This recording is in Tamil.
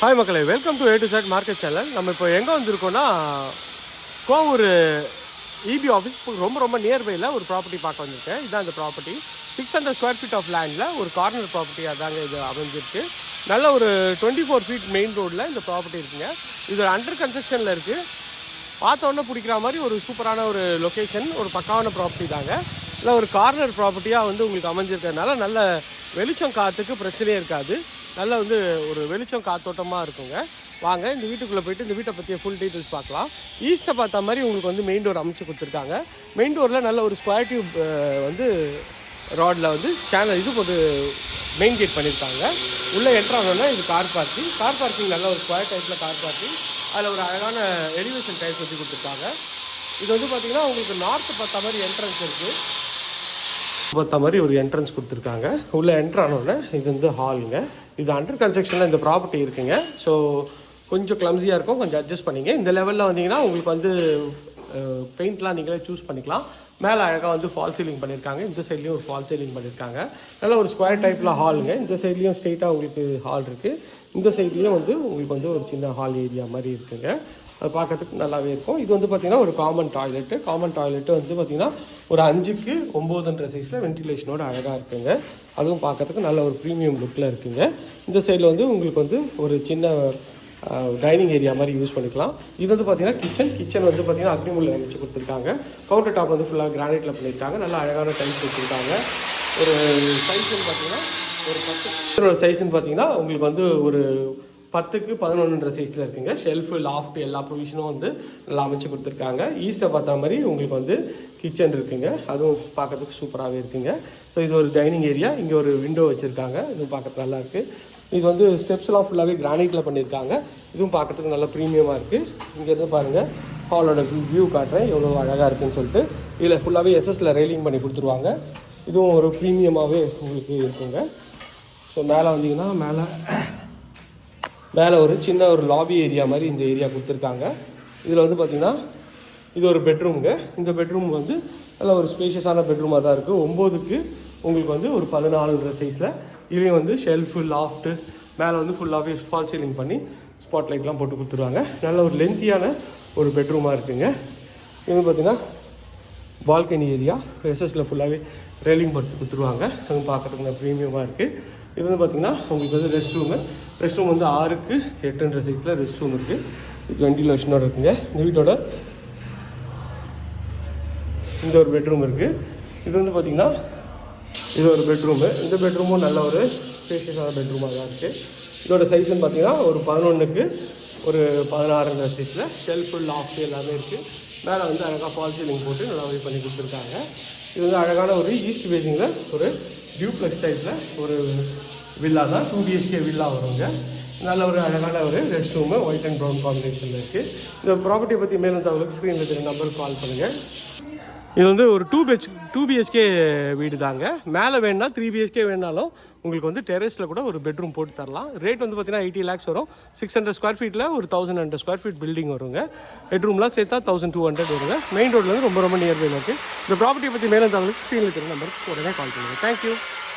ஹாய் மக்களே. Welcome to A to Z market channel நம்ம இப்போ எங்கே வந்திருக்கோம்னா கோவூர் இபி ஆஃபீஸ் ரொம்ப ரொம்ப நியர்பையில் ஒரு ப்ராப்பர்ட்டி பார்க்க வந்திருக்கேன். இதுதான் இந்த property six hundred square feet of லேண்டில் ஒரு கார்னர் ப்ராப்பர்ட்டியாக தாங்க இது அமைஞ்சிருக்கு. நல்ல ஒரு டுவெண்ட்டி ஃபோர் ஃபீட் மெயின் ரோட்டில் இந்த ப்ராப்பர்ட்டி இருக்குங்க. இது அண்டர் கன்ஸ்ட்ரக்ஷனில் இருக்குது பார்த்தோன்னே பிடிக்கிற மாதிரி ஒரு சூப்பரான ஒரு லொக்கேஷன் ஒரு பக்காவான ப்ராப்பர்ட்டி தாங்க. இல்லை ஒரு கார்னர் ப்ராப்பர்ட்டியாக வந்து உங்களுக்கு அமைஞ்சிருக்கிறதுனால நல்ல வெளிச்சம் காற்றுக்கு பிரச்சனையே இருக்காது. நல்ல வந்து ஒரு வெளிச்சம் காத்தோட்டமாக இருக்குங்க. வாங்க இந்த வீட்டுக்குள்ளே போயிட்டு இந்த வீட்டை பற்றிய ஃபுல் டீட்டெயில்ஸ் பார்க்கலாம். ஈஸ்ட்டை பார்த்த மாதிரி உங்களுக்கு வந்து மெயின் டோர் அமைச்சு கொடுத்துருக்காங்க. மெயின் டோரில் நல்ல ஒரு ஸ்கொயர் டியூப் வந்து ரோடில் வந்து சேனல் இது போட்டு மெயின் கேட் பண்ணியிருக்காங்க உள்ளே என்ட்ரானோன்னா இது கார் பார்க்கிங் கார் பார்க்கிங் நல்ல ஒரு ஸ்கொயர் டைப்பில் கார் பார்க்கிங் அதில் ஒரு அழகான எலிவேஷன் டைப் வச்சு கொடுத்துருக்காங்க. இது வந்து பார்த்திங்கன்னா உங்களுக்கு நார்த்து பார்த்த மாதிரி என்ட்ரன்ஸ் இருக்குது பார்த்த மாதிரி ஒரு என்ட்ரன்ஸ் கொடுத்துருக்காங்க. உள்ளே என்ட்ரு ஆனோடனே இது வந்து ஹாலுங்க இது அண்டர் கன்ஸ்ட்ரக்ஷனில் இந்த ப்ராப்பர்ட்டி இருக்குங்க. ஸோ கொஞ்சம் கிளம்ஸியாக இருக்கும். கொஞ்சம் அட்ஜஸ்ட் பண்ணிங்க. இந்த லெவலில் வந்தீங்கன்னா உங்களுக்கு வந்து பெயிண்ட்லாம் நீங்களே சூஸ் பண்ணிக்கலாம். மேலே அழகாக வந்து ஃபால் சீலிங் பண்ணியிருக்காங்க இந்த சைட்லேயும் ஒரு ஃபால் சீலிங் பண்ணியிருக்காங்க நல்ல ஒரு ஸ்கொயர் டைப்பில் ஹாலுங்க இந்த சைட்லேயும் ஸ்ட்ரெயிட்டாக உங்களுக்கு ஹால் இருக்குது இந்த சைட்லேயும் வந்து உங்களுக்கு வந்து ஒரு சின்ன ஹால் ஏரியா மாதிரி இருக்குங்க. அது பார்க்கறதுக்கு நல்லாவே இருக்கும். இது வந்து பார்த்தீங்கன்னா ஒரு காமன் டாய்லெட்டு காமன் டாய்லெட்டு வந்து பார்த்தீங்கன்னா ஒரு அஞ்சுக்கு ஒம்போதுன்ற சைஸில் வென்டிலேஷனோட அழகாக இருக்குங்க. அதுவும் பார்க்கறதுக்கு நல்ல ஒரு ப்ரீமியம் லுக்கில் இருக்குங்க. இந்த சைடில் வந்து உங்களுக்கு வந்து ஒரு சின்ன டைனிங் ஏரியா மாதிரி யூஸ் பண்ணிக்கலாம். இது வந்து பார்த்தீங்கன்னா கிச்சன் கிச்சன் வந்து பார்த்தீங்கன்னா அக்னிமுள்ள அமைச்சு கொடுத்துருக்காங்க. கவுண்டர் டாப் வந்து ஃபுல்லாக கிரானைட்டில் பண்ணியிருக்காங்க. நல்லா அழகான டைல்ஸ் கொடுத்துருக்காங்க ஒரு சைஸ்ன்னு பார்த்தீங்கன்னா ஒரு பத்து சைஸ்ன்னு பார்த்தீங்கன்னா உங்களுக்கு வந்து ஒரு பத்துக்கு பதினொன்றுன்ற சைஸில் இருக்குங்க. ஷெல்ஃபு லாஃப்ட் எல்லா ப்ரொவிஷனும் வந்து நல்லா அமைச்சு கொடுத்துருக்காங்க. ஈஸ்ட்டை பார்த்த மாதிரி உங்களுக்கு வந்து கிச்சன் இருக்குங்க. அதுவும் பார்க்கறதுக்கு சூப்பராகவே இருக்குங்க. ஸோ இது ஒரு டைனிங் ஏரியா இங்கே ஒரு விண்டோ வச்சுருக்காங்க. இதுவும் பார்க்கறதுக்கு நல்லா இருக்குது இது வந்து ஸ்டெப்ஸ்லாம் ஃபுல்லாகவே கிரானைட்டில் பண்ணியிருக்காங்க. இதுவும் பார்க்கறதுக்கு நல்லா ப்ரீமியமாக இருக்குது இங்கேருந்து பாருங்கள் ஹாலோட வியூ காட்டுறேன். எவ்வளோ அழகாக இருக்குன்னு சொல்லிட்டு. இதில் ஃபுல்லாகவே எஸ்எஸில் ரெயிலிங் பண்ணி கொடுத்துருவாங்க. இதுவும் ஒரு ப்ரீமியமாகவே உங்களுக்கு இருக்குங்க. ஸோ மேலே வந்தீங்கன்னா மேலே மேலே ஒரு சின்ன ஒரு லாபி ஏரியா மாதிரி இந்த ஏரியா கொடுத்துருக்காங்க. இதில் வந்து பார்த்தீங்கன்னா இது ஒரு பெட்ரூமுங்க இந்த பெட்ரூம் வந்து நல்ல ஒரு ஸ்பேஷியஸான பெட்ரூமாக தான் இருக்குது ஒம்போதுக்கு உங்களுக்கு வந்து ஒரு பதினாலுன்ற சைஸில் இதுலேயும் வந்து ஷெல்ஃபு லாஃப்ட்டு மேலே வந்து ஃபுல்லாகவே ஃபால் சீலிங் பண்ணி ஸ்பாட் லைட்லாம் போட்டு கொடுத்துருவாங்க. நல்ல ஒரு லென்த்தியான ஒரு பெட்ரூமாக இருக்குங்க. இது வந்து பார்த்தீங்கன்னா பால்கனி ஏரியா எஸ்எஸில் ஃபுல்லாகவே ரெயிலிங் போட்டு கொடுத்துருவாங்க. அதுவும் பார்க்கறதுக்கு ப்ரீமியமாக இருக்குது இது வந்து பார்த்திங்கன்னா உங்களுக்கு வந்து ரெஸ்ட் ரூமு ரெஸ்ட் ரூம் வந்து ஆறுக்கு எட்டுன்ற சைஸில் ரெஸ்ட் ரூம் இருக்குது இது வெண்டிலேஷனோட இருக்குங்க. இந்த வீட்டோட இந்த ஒரு பெட்ரூம் இருக்குது இது வந்து பார்த்தீங்கன்னா இது ஒரு பெட்ரூமு இந்த பெட்ரூமும் நல்ல ஒரு ஸ்பேஷியஸான பெட்ரூமாக தான் இருக்குது இதோட சைஸ்ன்னு பார்த்தீங்கன்னா ஒரு பதினொன்றுக்கு ஒரு பதினாறுங்கிற சைஸில் ஷெல்ஃபு லாஃப்ட் எல்லாமே இருக்குது மேலே வந்து அழகாக ஃபால் சீலிங் போட்டு நல்லா இது பண்ணி கொடுத்துருக்காங்க. இது வந்து அழகான ஒரு ஈஸ்ட் பேசிங்கில் ஒரு டியூப்ளெக்ஸ் டைப்பில் ஒரு வில்லா தான். டூ பிஹெச்கே வில்லா வருங்க. நல்ல ஒரு அழகான ஒரு rest room white and brown காம்பினேஷனில் இருக்குது இந்த ப்ராப்பர்ட்டியை பற்றி மேலும் தகவலுக்கு ஸ்க்ரீனில் இருக்கிற நம்பருக்கு கால் பண்ணுங்கள் இது வந்து ஒரு டூ பிஹெச் டூ பிஹெச்கே வீடு தாங்க மேலே வேணும்னா த்ரீ பிஹெச்கே வேணாலும் உங்களுக்கு வந்து டெரஸில் கூட ஒரு பெட்ரூம் போட்டு தரலாம். ரேட் வந்து பார்த்தீங்கன்னா எயிட்டி லேக்ஸ் வரும். சிக்ஸ் ஹண்ட்ரட் ஸ்கொயர் ஃபீட்டில் ஒரு thousand hundred square feet building வருங்க. பெட்ரூம்லாம் சேர்த்தா தௌசண்ட் டூ ஹண்ட்ரட் வருங்க. மெயின் ரோட்லேருந்து ரொம்ப ரொம்ப நியர்பையில் இருக்குது இந்த ப்ராப்பர்ட்டியை பற்றி மேலே தகவல் ஸ்க்ரீனில் இருக்கிற நம்பருக்கு உடனே கால் பண்ணுங்கள் தேங்க்யூ